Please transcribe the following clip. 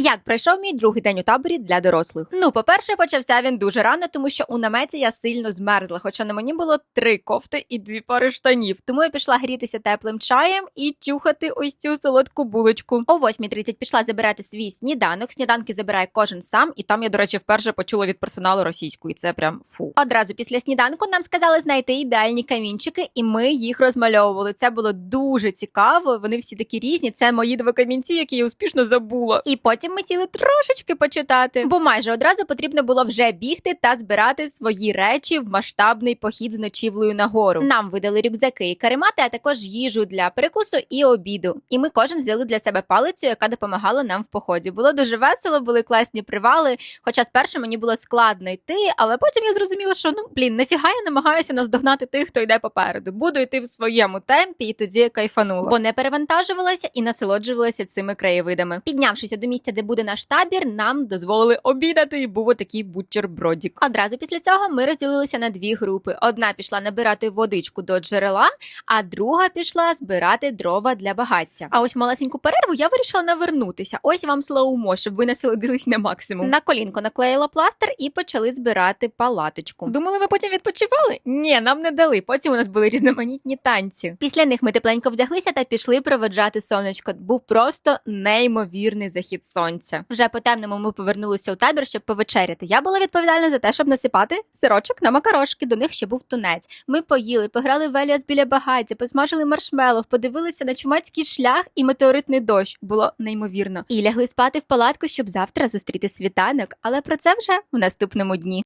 Як пройшов мій другий день у таборі для дорослих? Ну, по-перше, почався він дуже рано, тому що у наметі я сильно змерзла, хоча на мені було три кофти і дві пари штанів. Тому я пішла грітися теплим чаєм і тюхати ось цю солодку булочку. О 8.30 пішла забирати свій сніданок. Сніданки забирає кожен сам, і там я, до речі, вперше почула від персоналу російську, і це прям фу. Одразу після сніданку нам сказали знайти ідеальні камінчики, і ми їх розмальовували. Це було дуже цікаво. Вони всі такі різні. Це мої два камінці, які я успішно забула. І потім ми сіли трошечки почитати, бо майже одразу потрібно було вже бігти та збирати свої речі в масштабний похід з ночівлею на гору. Нам видали рюкзаки і каремати, а також їжу для перекусу і обіду. І ми кожен взяли для себе палицю, яка допомагала нам в поході. Було дуже весело, були класні привали. Хоча спершу мені було складно йти, але потім я зрозуміла, що ну блін, нафіга я намагаюся наздогнати тих, хто йде попереду. Буду йти в своєму темпі, і тоді я кайфанула. Бо не перевантажувалася і насолоджувалася цими краєвидами. Піднявшися до місця, де буде наш табір, нам дозволили обідати, і був отакий буттербродік. Одразу після цього ми розділилися на дві групи: одна пішла набирати водичку до джерела, а друга пішла збирати дрова для багаття. А ось малесеньку перерву я вирішила навернутися. Ось вам слоумо, щоб ви насолодились на максимум. На колінко наклеїла пластир і почали збирати палаточку. Думали, ви потім відпочивали? Ні, нам не дали. Потім у нас були різноманітні танці. Після них ми тепленько вдяглися та пішли проведжати сонечко. Був просто неймовірний захід сонця. Вже по темному ми повернулися у табір, щоб повечеряти. Я була відповідальна за те, щоб насипати сирочок на макарошки. До них ще був тунець. Ми поїли, пограли в Еліас біля багаття, посмажили маршмелов, подивилися на чумацький шлях і метеоритний дощ. Було неймовірно. І лягли спати в палатку, щоб завтра зустріти світанок. Але про це вже в наступному дні.